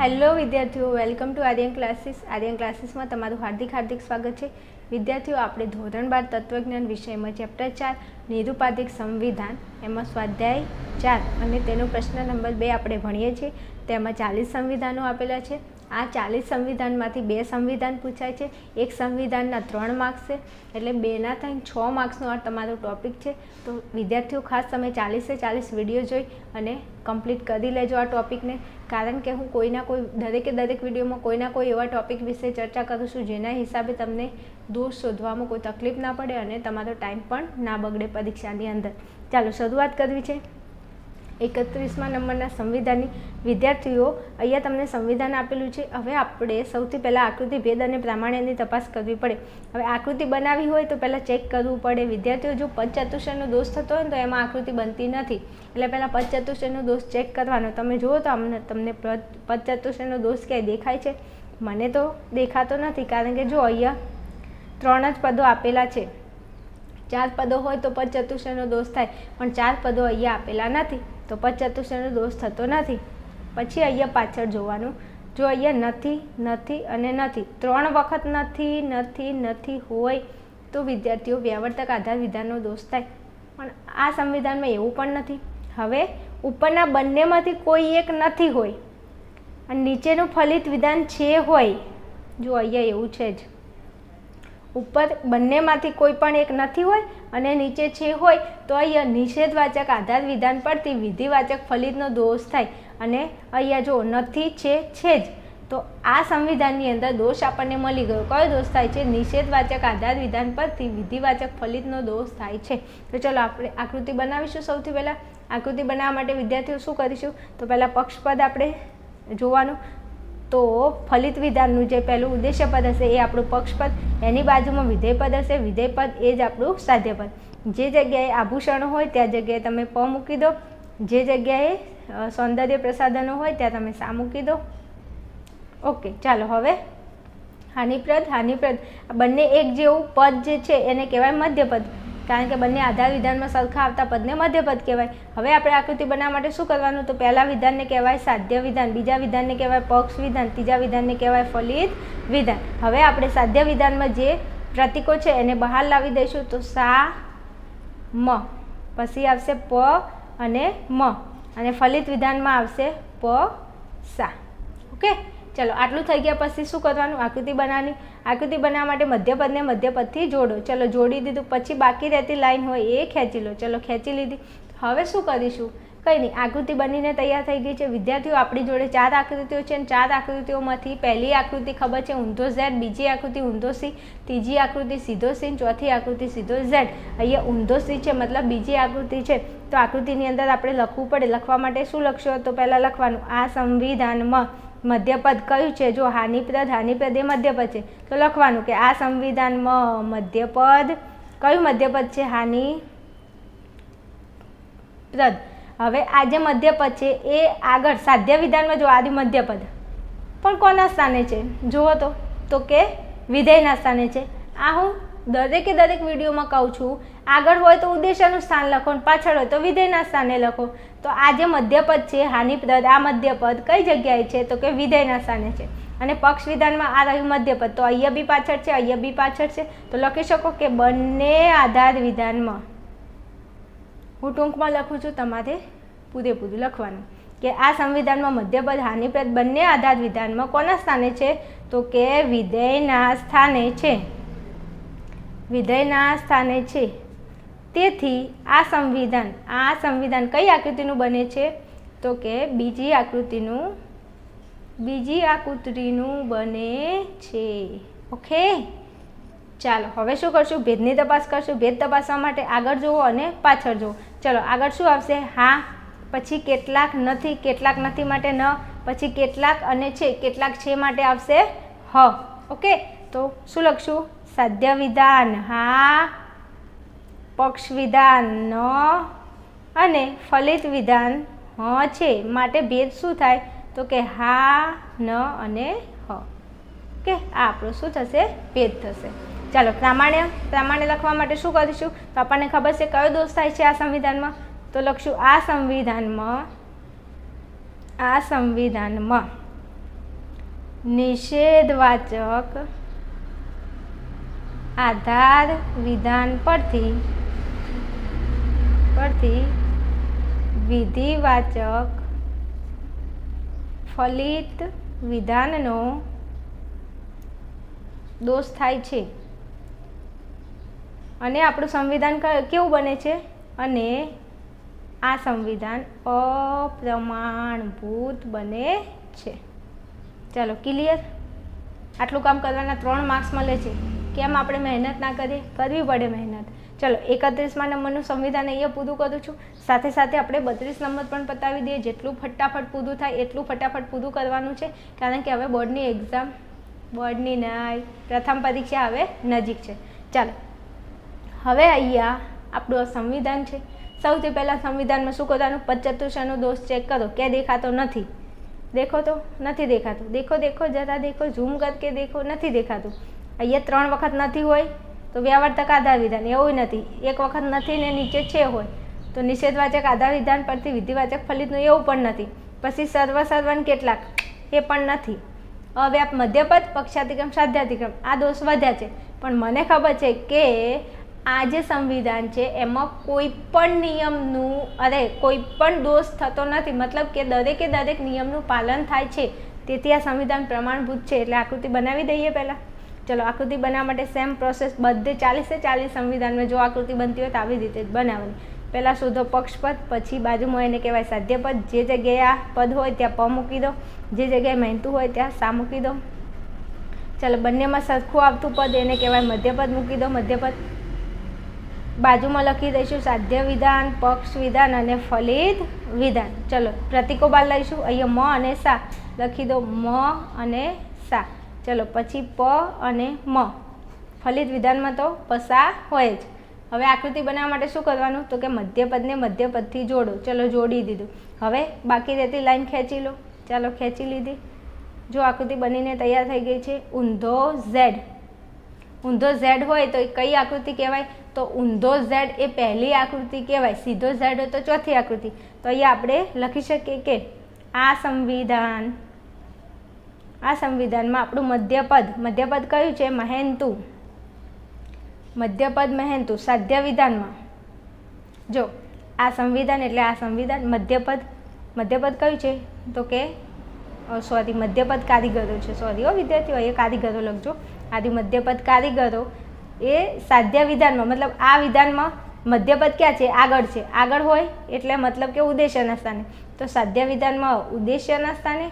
Hello વિદ્યાર્થીઓ, welcome to Aryan classes. Aryan ક્લાસીસમાં તમારું હાર્દિક હાર્દિક સ્વાગત છે. વિદ્યાર્થીઓ, આપણે ધોરણ બાર તત્વજ્ઞાન વિષયમાં ચેપ્ટર ચાર, નિરુપાધિક સંવિધાન, એમાં સ્વાધ્યાય ચાર અને તેનો પ્રશ્ન નંબર બે આપણે ભણીએ છીએ. તેમાં ચાલીસ સંવિધાનો આપેલા છે. આ ચાલીસ સંવિધાનમાંથી બે સંવિધાન પૂછાય છે, એક સંવિધાનના ત્રણ માર્ક્સ છે, એટલે બેના થઈને છ માર્ક્સનો આ તમારો ટોપિક છે. તો વિદ્યાર્થીઓ, ખાસ તમે ચાલીસે ચાલીસ વીડિયો જોઈ અને કમ્પ્લીટ કરી લેજો આ ટોપિકને કારણ કે હું કોઈના કોઈ, દરેકે દરેક વિડીયોમાં કોઈના કોઈ એવા ટોપિક વિશે ચર્ચા કરું છું, જેના હિસાબે તમને દોષ શોધવામાં કોઈ તકલીફ ના પડે અને તમારો ટાઈમ પણ ના બગડે પરીક્ષાની અંદર. ચાલો, શરૂઆત કરવી છે. એકત્રીસમાં નંબરના સંવિધાનની વિદ્યાર્થીઓ, અહીંયા તમને સંવિધાન આપેલું છે. હવે આપણે સૌથી પહેલાં આકૃતિ ભેદ અને પ્રામાણ્યની તપાસ કરવી પડે. હવે આકૃતિ બનાવી હોય તો પહેલાં ચેક કરવું પડે. વિદ્યાર્થીઓ જો પંચચતુષ્ટયનો દોષ થતો હોય તો એમાં આકૃતિ બનતી નથી. એટલે પહેલાં પંચચતુષ્ટયનો દોષ ચેક કરવાનો. તમે જુઓ તો અમને, તમને પંચચતુષ્ટયનો દોષ ક્યાંય દેખાય છે? મને તો દેખાતો નથી, કારણ કે જો અહીંયા ત્રણ જ પદો આપેલા છે. ચાર પદો હોય તો પંચચતુષ્ટયનો દોષ થાય, પણ ચાર પદો અહીંયા આપેલા નથી. તો પંચચતુષ્ટયનો દોષ થતો નથી. પછી અહીંયા પાછળ જોવાનું. જો અહીંયા નથી નથી અને નથી, ત્રણ વખત નથી નથી નથી હોય તો વિદ્યાર્થીઓ વ્યાવર્તક આધાર વિધાનનો દોષ થાય. પણ આ સંવિધાનમાં એવું પણ નથી. હવે ઉપરના બંનેમાંથી કોઈ એક નથી હોય. અને નીચેનું ફલિત વિધાન છે હોય. જો અહીંયા એવું છે જ. ઉપર બંનેમાંથી કોઈ પણ એક નથી હોય અને નીચે છે હોય, તો અહીંયા નિષેધવાચક આધાર વિધાન પરથી વિધિવાચક ફલિતનો દોષ થાય અને અહીંયા જો નથી, છે છે જ. તો આ સંવિધાનની અંદર દોષ આપણને મળી ગયો. કયો દોષ થાય છે? નિષેધવાચક આધાર વિધાન પરથી વિધિવાચક ફલિતનો દોષ થાય છે. તો ચલો આપણે આકૃતિ બનાવીશું સૌથી પહેલાં. આકૃતિ બનાવવા માટે વિદ્યાર્થીઓ શું કરીશું? તો પહેલાં પક્ષપદ આપણે જોવાનું. તો ફલિત વિધાનનું જે પહેલું ઉદ્દેશ્ય પદ હશે એ આપણું પક્ષપદ, એની બાજુમાં વિધેય પદ હશે વિધેય પદ એ જ આપણું સાધ્યપદ. જે જગ્યાએ આભૂષણો હોય ત્યાં જગ્યાએ તમે પ મૂકી દો. જે જગ્યાએ સૌંદર્ય પ્રસાધનો હોય ત્યાં તમે સા મૂકી દો. ઓકે ચાલો હવે. હાનિપ્રદ હાનિપ્રદ. બંને એક જેવું પદ જે છે એને કહેવાય મધ્યપદ. કારણ કે બંને આધાર વિધાનમાં સરખા આવતા પદને મધ્યપદ કહેવાય. હવે આપણે આકૃતિ બનાવવા માટે શું કરવાનું? તો પહેલા વિધાનને કહેવાય સાધ્ય વિધાન, બીજા વિધાનને કહેવાય પક્ષ વિધાન, ત્રીજા વિધાનને કહેવાય ફલિત વિધાન. હવે આપણે સાધ્ય વિધાનમાં જે પ્રતિકો છે એને બહાર લાવી દઈશું. તો સા, મ. પછી આવશે પ અને મ. અને ફલિત વિધાનમાં આવશે પ, સા. ઓકે? ચલો, આટલું થઈ ગયા પછી શું કરવાનું? આકૃતિ બનાવવાની. આકૃતિ બનાવવા માટે મધ્યપદને મધ્યપદથી જોડો. ચલો, જોડી દીધું. પછી બાકી રહેતી લાઈન હોય એ ખેંચી લો. ચલો, ખેંચી લીધી. હવે શું કરીશું? કંઈ નહીં, આકૃતિ બનીને તૈયાર થઈ ગઈ છે. વિદ્યાર્થીઓ આપણી જોડે ચાર આકૃતિઓ છે અને ચાર આકૃતિઓમાંથી પહેલી આકૃતિ ખબર છે ઊંધો ઝેડ, બીજી આકૃતિ ઊંધો સી, ત્રીજી આકૃતિ સીધો સી ચોથી આકૃતિ સીધો ઝેડ. અહીંયા ઊંધો સી છે, મતલબ બીજી આકૃતિ છે. તો આકૃતિની અંદર આપણે લખવું પડે. લખવા માટે શું લખશો તો પહેલાં લખવાનું, આ સંવિધાનમાં મધ્યપદ કયું છે? જો હાનિપ્રદ હાનિપ્રદ એ મધ્યપદ છે. તો લખવાનું કે આ સંવિધાનમાં મધ્યપદ કયું મધ્યપદ છે? હાનિપ્રદ. હવે આ જે મધ્યપદ છે એ આગળ સાધ્ય વિધાનમાં જો આદિ મધ્યપદ. પણ કોના સ્થાને છે? જુઓ તો. તો કે વિધેયના સ્થાને છે. આ હું દરેકે દરેક વિડીયોમાં કહું છું આગળ હોય તો ઉદ્દેશ્યનું સ્થાન લખો અને પાછળ હોય તો વિધેયના સ્થાને લખો. તો આ જે મધ્યપદ છે હાનિપ્રદ આ મધ્યપદ કઈ જગ્યાએ છે? તો કે વિધેયના સ્થાને છે. અને પક્ષ વિધાનમાં આ રહ્યું મધ્યપદ. તો અહીંયા બી પાછળ છે, અહીંયા બી પાછળ છે. તો લખી શકો કે બંને આધાર વિધાનમાં. હું ટૂંકમાં લખું છું, તમારે પૂરેપૂરું લખવાનું. કે આ સંવિધાનમાં મધ્યપદ હાનિપ્રદ બંને આધાર વિધાનમાં કોના સ્થાને છે? તો કે વિધેયના સ્થાને છે. વિધેયના સ્થાને છે. તેથી આ સંવિધાન આ સંવિધાન કઈ આકૃતિનું બને છે? તો કે બીજી આકૃતિનું બીજી આકૃતિનું બને છે. ઓકે? ચાલો, હવે શું કરશું? ભેદની તપાસ કરશું. ભેદ તપાસવા માટે આગળ જુઓ અને પાછળ જુઓ. ચલો, આગળ શું આવશે? હા, પછી કેટલાક નથી કેટલાક નથી માટે ન, પછી કેટલાક અને છે, કેટલાક છે માટે આવશે હ. ઓકે? તો શું લખશું? સાધ્ય વિધાન હા પક્ષ વિધાન ન અને ફલિત વિધાન હ છે માટે ભેદ શું થાય? તો કે હા, ન અને હ. કે આ આપણું શું થશે? ભેદ થશે. ચાલો, પ્રામાણ્ય પ્રામાણ્ય લખવા માટે શું કરીશું? તો આપણને ખબર છે કયો દોષ થાય છે આ સંવિધાનમાં? તો લખશું આ સંવિધાનમાં આ સંવિધાનમાં નિષેધવાચક આધાર વિધાન પરથી પરથી વિધિવાચક ફલિત વિધાનનો દોષ થાય છે. અને આપણું સંવિધાન કેવું બને છે? અને આ સંવિધાન અપ્રમાણભૂત બને છે. ચાલો, ક્લિયર? આટલું કામ કરવાના ત્રણ માર્ક્સ મળે છે. કેમ આપણે મહેનત ના કરીએ? કરવી પડે મહેનત. ચલો, એકત્રીસમાં નંબરનું સંવિધાન અહીંયા પૂરું કરું છું. સાથે સાથે આપણે બત્રીસ નંબર પણ પતાવી દઈએ. જેટલું ફટાફટ પૂરું થાય, એટલું ફટાફટ પૂરું કરવાનું છે. કારણ કે હવે બોર્ડની એક્ઝામ બોર્ડની નહીં પ્રથમ પરીક્ષા હવે નજીક છે. ચાલો, હવે અહીંયા આપણું સંવિધાન છે. સૌથી પહેલાં સંવિધાનમાં શું કરવાનું? પચતુષાનો દોષ ચેક કરો. કે દેખાતો નથી. દેખો તો? નથી દેખાતું. દેખો દેખો, જરા દેખો. ઝૂમ કર કે દેખો. નથી દેખાતું. અહીંયા ત્રણ વખત નથી હોય. તો વ્યાવર્તક આધાર વિધાન, એવું નથી. એક વખત નથી ને નીચે છે હોય, તો નિષેધવાચક આધાર વિધાન પરથી વિધિવાચક ફલિતનું એવું પણ નથી. પછી સર્વ સર્વન કેટલાક, એ પણ નથી. અવ્યાપ મધ્યપદ પક્ષાતિક્રમ સાધ્યાતિક્રમ આ દોષ વધ્યા છે. પણ મને ખબર છે કે આ જે સંવિધાન છે, એમાં કોઈ પણ નિયમનું, અરે, કોઈ પણ દોષ થતો નથી. મતલબ કે દરેકે દરેક નિયમનું પાલન થાય છે. તેથી આ સંવિધાન પ્રમાણભૂત છે, એટલે આકૃતિ બનાવી દઈએ પહેલાં. ચલો, આકૃતિ બનાવવા માટે સેમ પ્રોસેસ બધે ચાલીસે ચાલીસ સંવિધાનમાં જો આકૃતિ બનતી હોય તો આવી રીતે જ બનાવવાની. પહેલાં શોધો પક્ષપદ, પછી બાજુમાં એને કહેવાય સાધ્યપદ. જે જગ્યાએ આ પદ હોય ત્યાં પ મૂકી દો. જે જગ્યાએ મહેનતું હોય ત્યાં સા મૂકી દો. ચાલો, બંનેમાં સરખું આવતું પદ એને કહેવાય મધ્યપદ મૂકી દો, મધ્યપદ. બાજુમાં લખી દઈશું સાધ્ય વિધાન, પક્ષ વિધાન અને ફલિત વિધાન. ચલો પ્રતિકો બાદ લઈશું. અહીંયા મ અને સા. લખી દો મ અને સા. ચલો, પછી પ અને મ. ફલિત વિધાનમાં તો પસા હોય જ. હવે આકૃતિ બનાવવા માટે શું કરવાનું? તો કે મધ્યપદને મધ્યપદથી જોડો. ચલો, જોડી દીધું. હવે બાકી રહેતી લાઈન ખેંચી લો. ચાલો, ખેંચી લીધી. જો આકૃતિ બનીને તૈયાર થઈ ગઈ છે, ઊંધો ઝેડ. ઊંધો ઝેડ હોય તો કઈ આકૃતિ કહેવાય? તો ઊંધો ઝેડ એ પહેલી આકૃતિ કહેવાય. સીધો ઝેડ હોય તો ચોથી આકૃતિ. તો અહીંયા આપણે લખી શકીએ કે આ સંવિધાન આ સંવિધાનમાં આપણું મધ્યપદ મધ્યપદ કયું છે? મહેન્તુ. મધ્યપદ, મહેન્તુ, સાધ્ય વિધાનમાં. જો, આ સંવિધાન એટલે આ સંવિધાન મધ્યપદ. મધ્યપદ કયું છે? તો કે સોરી, મધ્યપદ કારીગરો છે. સોરી, હો, વિદ્યાર્થીઓ એ કારીગરો લખજો. આદિ મધ્યપદ કારીગરો એ સાધ્ય વિધાનમાં, મતલબ આ વિધાનમાં મધ્યપદ ક્યાં છે? આગળ છે. આગળ હોય એટલે મતલબ કે ઉદ્દેશ્યના સ્થાને. તો સાધ્ય વિધાનમાં ઉદ્દેશ્યના સ્થાને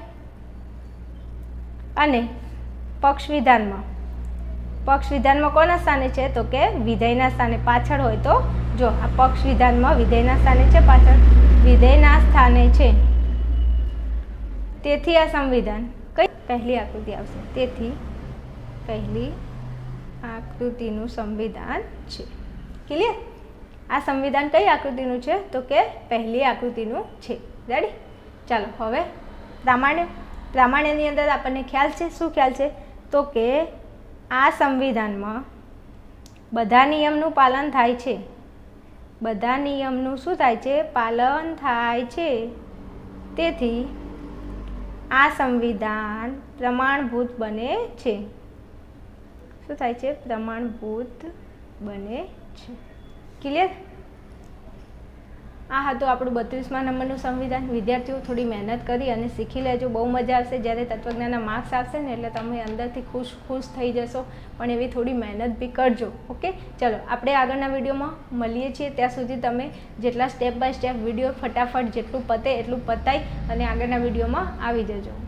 અને પક્ષ વિધાનમાં પક્ષ વિધાનમાં કોના સ્થાને છે? તો કે વિધેયના સ્થાને પાછળ હોય તો જો આ પક્ષ વિધાનમાં વિધેયના સ્થાને છે પાછળ, વિધેયના સ્થાને છે. તેથી આ સંવિધાન કઈ પહેલી આકૃતિ આવશે? તેથી પહેલી આકૃતિનું સંવિધાન છે. ક્લિયર આ સંવિધાન કઈ આકૃતિનું છે? તો કે પહેલી આકૃતિનું છે. રેડી ચાલો, હવે પ્રામાણ્ય પ્રામાણ્યની અંદર આપણને ખ્યાલ છે? શું ખ્યાલ છે? તો કે આ સંવિધાનમાં બધા નિયમનું પાલન થાય છે. બધા નિયમનું શું થાય છે? પાલન થાય છે. તેથી આ સંવિધાન પ્રમાણભૂત બને છે. શું થાય છે? પ્રમાણભૂત બને છે. ક્લિયર આ હતું આપણું બત્રીસમાં નંબરનું સંવિધાન, વિદ્યાર્થીઓ થોડી મહેનત કરી અને શીખી લેજો. બહુ મજા આવશે જ્યારે તત્વજ્ઞાનના માર્ક્સ આવશે ને એટલે તમે અંદરથી ખુશ ખુશ થઈ જશો. પણ એવી થોડી મહેનત બી કરજો, ઓકે? ચલો, આપણે આગળના વિડીયોમાં મળીએ છીએ. ત્યાં સુધી તમે જેટલા સ્ટેપ બાય સ્ટેપ વીડિયો ફટાફટ જેટલું પતે એટલું પતાય અને આગળના વિડીયોમાં આવી જજો.